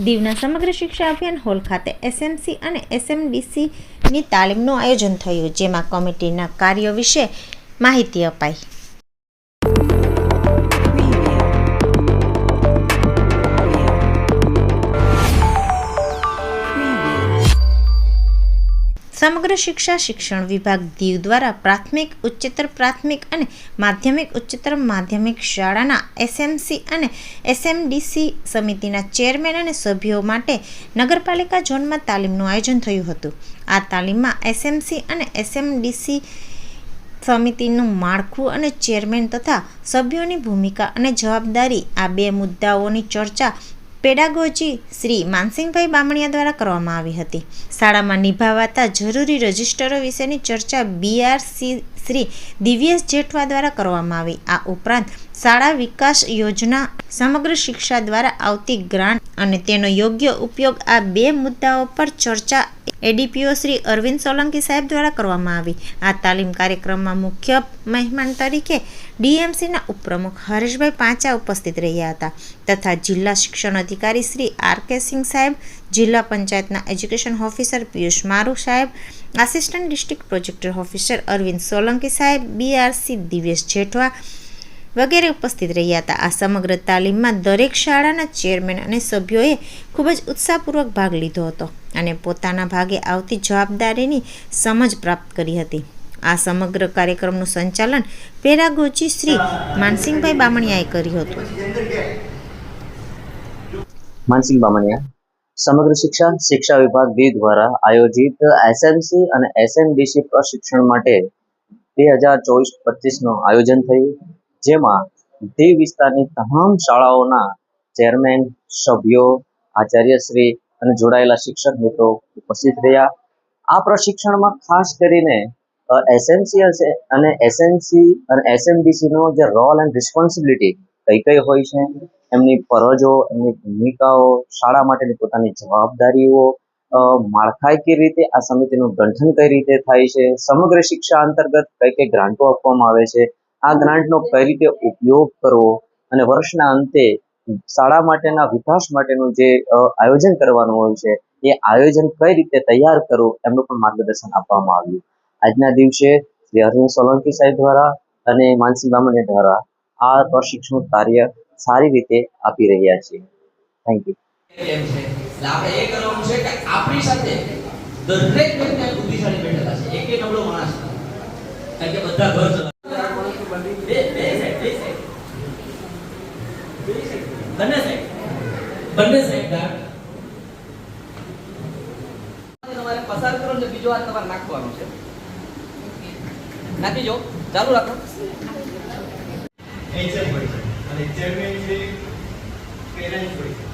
દીવના સમગ્ર શિક્ષા અભિયાન હોલ ખાતે એસએમસી અને એસએમડીસીની તાલીમનું આયોજન થયું, જેમાં કમિટીના કાર્યો વિશે માહિતી અપાઈ. સમગ્ર શિક્ષા શિક્ષણ વિભાગ દીવ દ્વારા પ્રાથમિક, ઉચ્ચતર પ્રાથમિક અને માધ્યમિક, ઉચ્ચતર માધ્યમિક શાળાના એસએમસી અને એસએમડીસી સમિતિના ચેરમેન અને સભ્યો માટે નગરપાલિકા ઝોનમાં તાલીમનું આયોજન થયું હતું. આ તાલીમમાં એસએમસી અને એસએમડીસી સમિતિનું માળખું અને ચેરમેન તથા સભ્યોની ભૂમિકા અને જવાબદારી આ બે મુદ્દાઓની ચર્ચા પેડાગોજી શ્રી માનસિંહભાઈ બામણિયા દ્વારા કરવામાં આવી હતી. શાળામાં નિભાવાતા જરૂરી રજિસ્ટરો વિશેની ચર્ચા બીઆરસી શ્રી દિવ્યેશ જેઠવા દ્વારા કરવામાં આવી. આ ઉપરાંત શાળા વિકાસ યોજના સમગ્ર શિક્ષા દ્વારા આવતી ગ્રાન્ટ અને તેનો યોગ્ય ઉપયોગ આ બે મુદ્દાઓ પર ચર્ચા એડીપીઓ શ્રી અરવિંદ સોલંકી સાહેબ દ્વારા કરવામાં આવી. આ તાલીમ કાર્યક્રમમાં મુખ્ય મહેમાન તરીકે ડીએમસીના ઉપપ્રમુખ હરેશભાઈ પાંચા ઉપસ્થિત રહ્યા હતા તથા જિલ્લા શિક્ષણ અધિકારી શ્રી આર કે સિંહ સાહેબ, જિલ્લા પંચાયતના એજ્યુકેશન ઓફિસર પિયુષ મારુ સાહેબ, assistant district projector officer Arvind Solanki સાહેબ, બીઆરસી દિવેશ જેઠવા વગેરે ઉપસ્થિત રહ્યા હતા. આ સમગ્ર તાલીમમાં દરેક શાળાના ચેરમેન અને સભ્યોએ ખૂબ જ ઉત્સાહપૂર્વક ભાગ લીધો હતો અને પોતાના ભાગે આવતી જવાબદારીની સમજ પ્રાપ્ત કરી હતી. આ સમગ્ર કાર્યક્રમનું સંચાલન પેરાગોજી શ્રી માનસિંહભાઈ બામણિયાએ કર્યું હતું. માનસિંહ બામણિયા, સમગ્ર શિક્ષા શિક્ષા વિભાગ દીવ દ્વારા આયોજિત એસએમસી અને એસએમડીસી પ્રશિક્ષણ માટે બે હજાર ચોવીસ પચીસનું આયોજન થયું. જેમાં તે વિસ્તારની તમામ શાળાઓના ચેરમેન, સભ્યો, આચાર્યશ્રી અને જોડાયેલા શિક્ષક મિત્રો ઉપસ્થિત રહ્યા. આ પ્રશિક્ષણમાં ખાસ કરીને એસએમસી અને એસએમસી અને એસએમડીસીનો જે રોલ એન્ડ રિસ્પોન્સિબિલિટી કઈ કઈ હોય છે, એમની ફરજો, એમની ભૂમિકાઓ, શાળા માટેની પોતાની જવાબદારીઓ માળખાકીય રીતે, આ સમિતિનું ગઠન કઈ રીતે થાય છે, સમગ્ર શિક્ષા અંતર્ગત કઈ કઈ ગ્રાન્ટો આપવામાં આવે છે આ ગ્રાન્ટનો કઈ રીતે ઉપયોગ કરવો અને વર્ષના અંતે શાળા માટેના વિકાસ માટેનું જે આયોજન કરવાનું હોય છે, એ આયોજન કઈ રીતે તૈયાર કરવું એમનું પણ માર્ગદર્શન આપવામાં આવ્યું. આજના દિવસે શ્રી અરવિંદ સોલંકી સાહેબ દ્વારા અને માનસિંહ બામણિયા દ્વારા આ પ્રશિક્ષણ કાર્ય સારી રીતે આપી રહ્યા છે. થેન્ક યુ દરેક બુદ્ધિશાળી બેઠેલા છે. એક નબળો માણસ. કારણ કે બધા ઘર ચલાવે. બે બે સાઈડ બે સાઈડ બે સાઈડ બંને સાઈડ બંને સાઈડ ગાર્ડ. તમારે પસાર કરો ને બીજો હાથ તમારે નાખવાનો છે. નાખી જો. ચાલુ રાખો. એચએમ હોય છે અને ચેરમેન છે પેરેન્ટ હોય છે